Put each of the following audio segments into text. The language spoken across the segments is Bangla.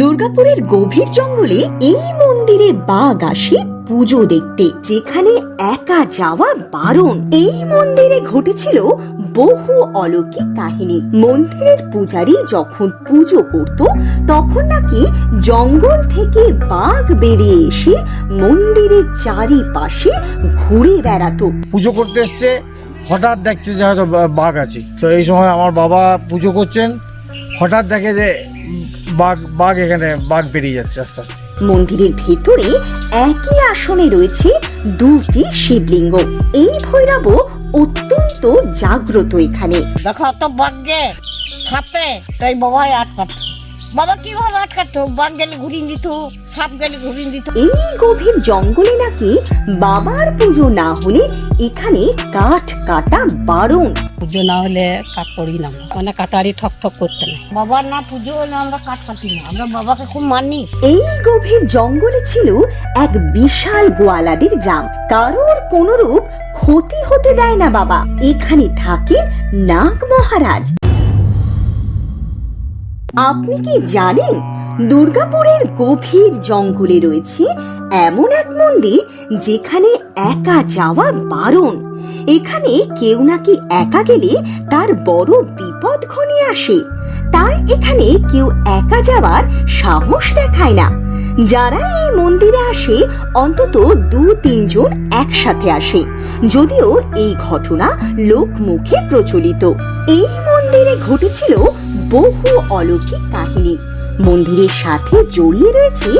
দুর্গাপুরের গভীর জঙ্গলে এই মন্দিরে বাঘ আসে পুজো দেখতে, যেখানে একা যাওয়া বারণ এই মন্দিরে ঘটেছিল বহু অলৌকিক কাহিনী। মন্দিরের পূজারী যখন পুজো করত, তখন নাকি জঙ্গল থেকে বাঘ বেরিয়ে এসে মন্দিরের চারিপাশে ঘুরে বেড়াতো। পুজো করতে এসছে, হঠাৎ দেখছে যে হয়তো বাঘ আছে। তো এই সময় আমার বাবা পুজো করছেন, হঠাৎ দেখে যে বাঘ বাঘ এখানে বাঘ বেরিয়ে যাচ্ছে আস্তে আস্তে। মন্দিরের ভেতরে একই আসনে রয়েছে দুটি শিবলিঙ্গ। এই ভৈরব অত্যন্ত জাগ্রত এখানে। দেখো তো বাঘে সাপে তাই বাবাই আটকাত বাবা কীভাবে আটকাতো বাঘ গেলে ঘুরিয়ে দিত সাপ গেলে ঘুরিয়ে দিত। এই গভীর জঙ্গলে নাকি বাবার পুজো না হলে এখানে কাঠ কাটা বারণ। পুজো না হলে কাঠ করি না। মানে কাটারি ঠক ঠক করতে নাই বাবার না পুজো হলে আমরা কাট কাটি না। আমরা বাবাকে খুব মানি। এই গভীর জঙ্গলে ছিল এক বিশাল গোয়ালাদের গ্রাম। কারোর কোনরূপ ক্ষতি হতে দেয় না বাবা। এখানে থাকেন নাগ মহারাজ। আপনি কি জানেন দুর্গাপুরের গভীর জঙ্গলে রয়েছে এমন এক মন্দির যেখানে একা যাওয়া বারণ? এখানে কেউ নাকি একা গেলে তার বড় বিপদ ঘনিয়ে আসে। তাই এখানে কেউ একা যাওয়ার সাহস দেখায় না। যারা এই মন্দিরে আসে, অন্তত দু তিনজন একসাথে আসে। যদিও এই ঘটনা লোক মুখে প্রচলিত। এই মন্দিরে ঘটেছিল বহু অলৌকিক কাহিনী। মন্দিরের সাথে জড়িয়ে রয়েছে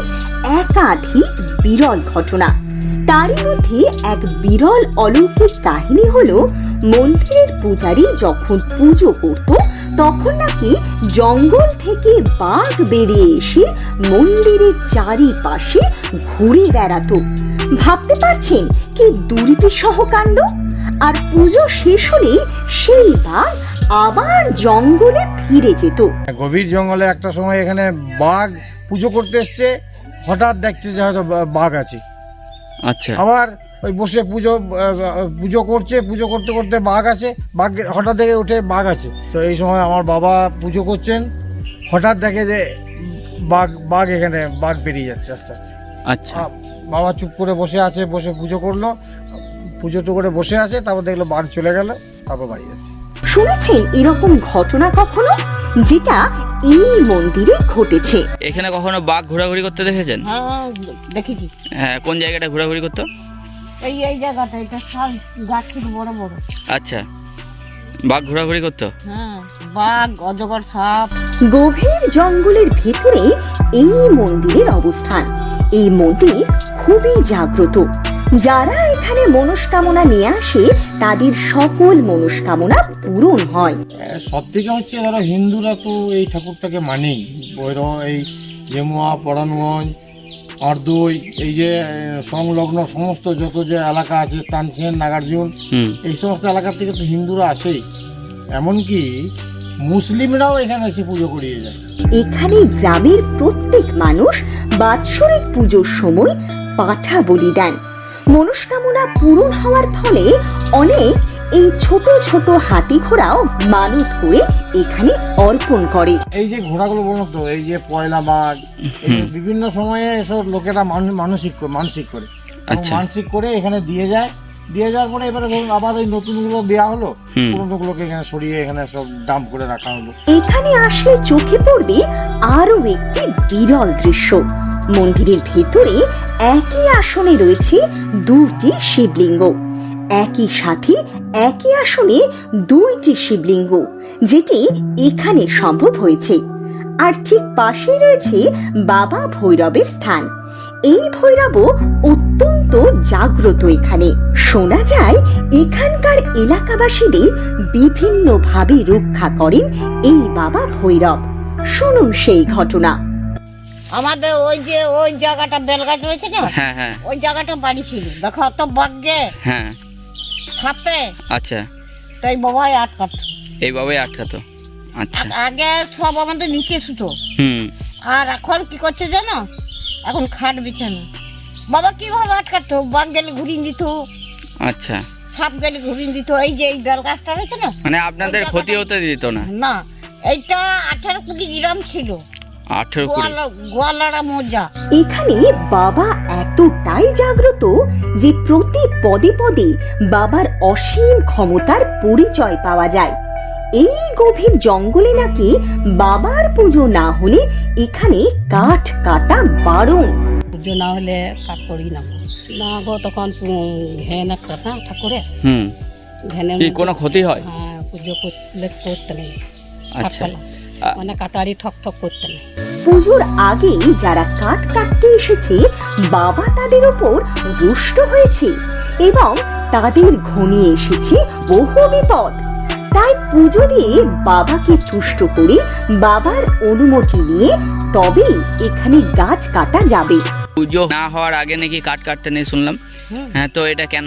একাধিক বিরল ঘটনা। তারই মধ্যে এক বিরল অলৌকিক কাহিনী হলো, মন্দিরের পূজারী যখন পুজো করত, তখন নাকি জঙ্গল থেকে বাঘ বেরিয়ে এসে মন্দিরের চারিপাশে ঘুরে বেড়াতো। ভাবতে পারছেন কি দুর্বিষহ কাণ্ড? আর পুজো শেষ হলে সেই বাঘ আবার জঙ্গলে ফিরে যেত। গভীর জঙ্গলে একটা সময় এখানে বাঘ পুজো করতে এসছে হঠাৎ দেখছে যে হয়তো বাঘ আছে। আচ্ছা। আবার ওই বসে পুজো পুজো করছে পুজো করতে করতে বাঘ আছে বাঘ হঠাৎ দেখে উঠে বাঘ আছে। তো এই সময় আমার বাবা পুজো করছেন হঠাৎ দেখে যে বাঘ বাঘ এখানে বাঘ বেরিয়ে যাচ্ছে আস্তে আস্তে। আচ্ছা। বাবা চুপ করে বসে আছে বসে পুজো করল পুজো টু করে বসে আছে তারপর দেখল বাঘ চলে গেল তারপর বাড়ি যাচ্ছে। শুনেছেন এরকম ঘটনা কখনো? যেটা এই মন্দিরে ঘটেছে। এখানে কখনো বাঘ ঘোরাঘুরি করতে দেখেছেন? হ্যাঁ দেখেছি। হ্যাঁ কোন জায়গাটা ঘোরাঘুরি করতো? এই এই জায়গাটা এটা সব গাছ কিন্তু বড় বড়। আচ্ছা বাঘ ঘোরাঘুরি করতো? হ্যাঁ বাঘ অজগর সাপ। গভীর জঙ্গলের ভেতরে এই মন্দিরের অবস্থান। এই মন্দির খুবই জাগ্রত। যারা এখানে মনস্কামনা নিয়ে আসে তাদের সকল মনস্কামনা পূরণ হয়। সব থেকে হচ্ছে ধরো হিন্দুরা তো এই ঠাকুরটাকে মানেই। এই জেমুয়া পরানগঞ্জ আর্দই এই যে সংলগ্ন সমস্ত যত যে এলাকা আছে তানসেন নাগার্জুন এই সমস্ত এলাকার থেকে তো হিন্দুরা আসেই। এমনকি মুসলিমরাও এখানে এসে পুজো করিয়ে যায়। এখানে গ্রামের প্রত্যেক মানুষ বাৎসরিক পুজোর সময় পাঠা বলি দেন। মনস্কামনা পূরণ হওয়ার ফলে অনেক এই ছোট ছোট হাতি ঘোড়াও মানত করে এখানে অর্পণ করে। এই যে ঘোড়াগুলো বলো তো এই যে পয়লা মাঘ এই যে হুম। বিভিন্ন সময়ে এসব লোকেরা মান- মানসিক করে- মানসিক করে। আচ্ছা। মানসিক করে এখানে দিয়ে যায়। দিয়ে যাওয়ার পরে এবারে ধরুন আবার ওই নতুনগুলো দেওয়া হলো পুরোনোগুলোকে এখানে সরিয়ে এখানে সব ডাম্প করে রাখা হলো। এখানে আসলে চোখে পড়বে আরও একটি বিরল দৃশ্য। মন্দিরের ভেতরে একই আসনে রয়েছে দুটি শিবলিঙ্গ। একই সাথে একই আসনে দুইটি শিবলিঙ্গ, যেটি এখানে সম্ভব হয়েছে। আর ঠিক পাশেই রয়েছে বাবা ভৈরবের স্থান। এই ভৈরব অত্যন্ত জাগ্রত এখানে। শোনা যায়, এখানকার এলাকাবাসীদের বিভিন্নভাবে রক্ষা করেন এই বাবা ভৈরব। শুনুন সেই ঘটনা। আমাদের ওই যে ওই জায়গাটা বেলগাছ রয়েছে না? হ্যাঁ হ্যাঁ। ওই জায়গাটা বাড়ি ছিল। দেখো তো বাঘে হ্যাঁ। সাপে আচ্ছা। তাই বাবাই আটকাত। এইভাবে আটকাতো। আচ্ছা। আগে সব আমাদের নিচে শুতো। হুম। আর এখন কি করছে জানো? এখন খাট বিছানো। বাবা কীভাবে আটকাতো? বাঘ গেলে ঘুরিয়ে দিত। আচ্ছা। সাপ গেলে ঘুরিয়ে দিত। এই যে এই বেল গাছটা রয়েছে না? মানে আপনাদের ক্ষতি হতে দিত না? না এইটা আঠারো কুড়ি গ্রাম ছিল। আঠেরো কুড়ি। গোয়ালা গোয়ালারা মজা। এখানে বাবা এতটাই জাগ্রত যে প্রতি পদে পদে বাবার অসীম ক্ষমতার পরিচয় পাওয়া যায়। এই গভীর জঙ্গলে নাকি বাবার পুজো না হলে এখানে কাঠ কাটা বারণ। পুজো না হলে কাঠ করি না। না গো তখন ঘেন একটা না ঠাকুরের। হুম। ঘেনের কোনো ক্ষতি হয়? হ্যাঁ পুজো করলে করতে নেই। আচ্ছা। মানে কাটারি ঠক ঠক করতে নেই। পুজোর আগেই যারা কাঠ কাটতে এসেছে বাবা তাদের উপর রুষ্ট হয়েছে এবং তাদের ঘনিয়ে এসেছে বহু বিপদ। তাই পুজো দিয়ে বাবাকে তুষ্ট করে বাবার অনুমতি নিয়ে তবেই এখানে গাছ কাটা যাবে। পুজো না হওয়ার আগে নাকি কাট কাটতে নেই শুনলাম। হ্যাঁ তো এটা কেন?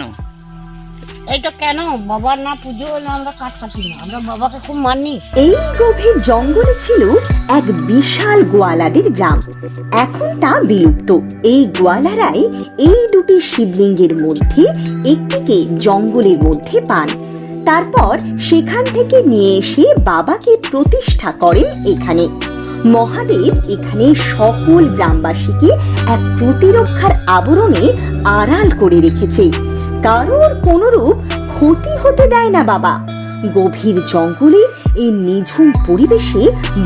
এইটা কেন? বাবার না পুজো হলে আমরা কাঠ কাটি না। আমরা বাবাকে খুব মানি। এই গভীর জঙ্গলে ছিল এক বিশাল গোয়ালাদের গ্রাম। এখন তা বিলুপ্ত। এই গোয়ালারাই এই দুটি শিবলিঙ্গের মধ্যে একটিকে জঙ্গলের মধ্যে পান। তারপর সেখান থেকে নিয়ে এসে বাবাকে প্রতিষ্ঠা করেন এখানে। মহাদেব এখানে সকল গ্রামবাসীকে এক প্রতিরক্ষার আবরণে আড়াল করে রেখেছে। কারোর কোনরূপ ক্ষতি হতে দেয় না বাবা। গভীর জঙ্গলের এই নিঝুম পরিবেশে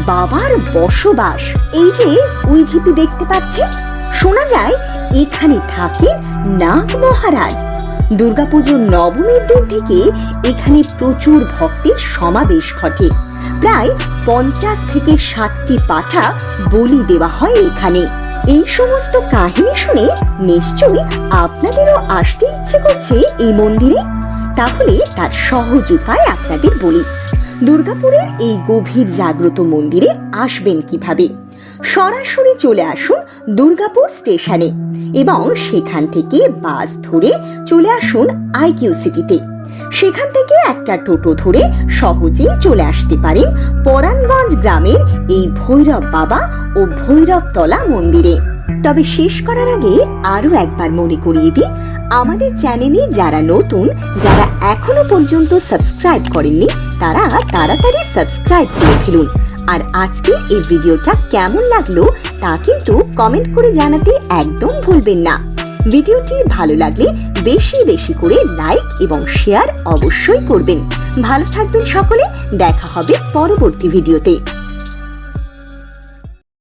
বাবার বসবাস। এই যে ওই ঝিপি দেখতে পাচ্ছেন শোনা যায় এখানে থাকেন নাগ মহারাজ। দুর্গাপুজোর নবমীর দিন থেকে এখানে প্রচুর ভক্তের সমাবেশ ঘটে। প্রায় পঞ্চাশ থেকে ষাটটি পাঠা বলি দেওয়া হয় এখানে। এই সমস্ত কাহিনী শুনে নিশ্চয়ই আপনাদেরও আসতে ইচ্ছে করছে এই মন্দিরে? তাহলে তার সহজ উপায় আপনাদের বলি। দুর্গাপুরের এই গভীর জাগ্রত মন্দিরে আসবেন কীভাবে? সরাসরি চলে আসুন দুর্গাপুর স্টেশনে এবং সেখান থেকে বাস ধরে চলে আসুন আইকিউ সিটিতে। সেখান থেকে একটা টোটো ধরে সহজেই চলে আসতে পারেন পরাণগঞ্জ গ্রামের এই ভৈরব বাবা ও ভৈরবতলা মন্দিরে। তবে শেষ করার আগে আরও একবার মনে করিয়ে দিই, আমাদের চ্যানেলে যারা নতুন, যারা এখনও পর্যন্ত সাবস্ক্রাইব করেননি, তারা তাড়াতাড়ি সাবস্ক্রাইব করে ফেলুন। আর আজকে এই ভিডিওটা কেমন লাগল তা কিন্তু কমেন্ট করে জানাতে একদম ভুলবেন না। ভিডিওটি ভালো লাগলে বেশি বেশি করে লাইক এবং শেয়ার অবশ্যই করবেন। ভালো থাকবেন সকলে, দেখা হবে পরবর্তী ভিডিওতে।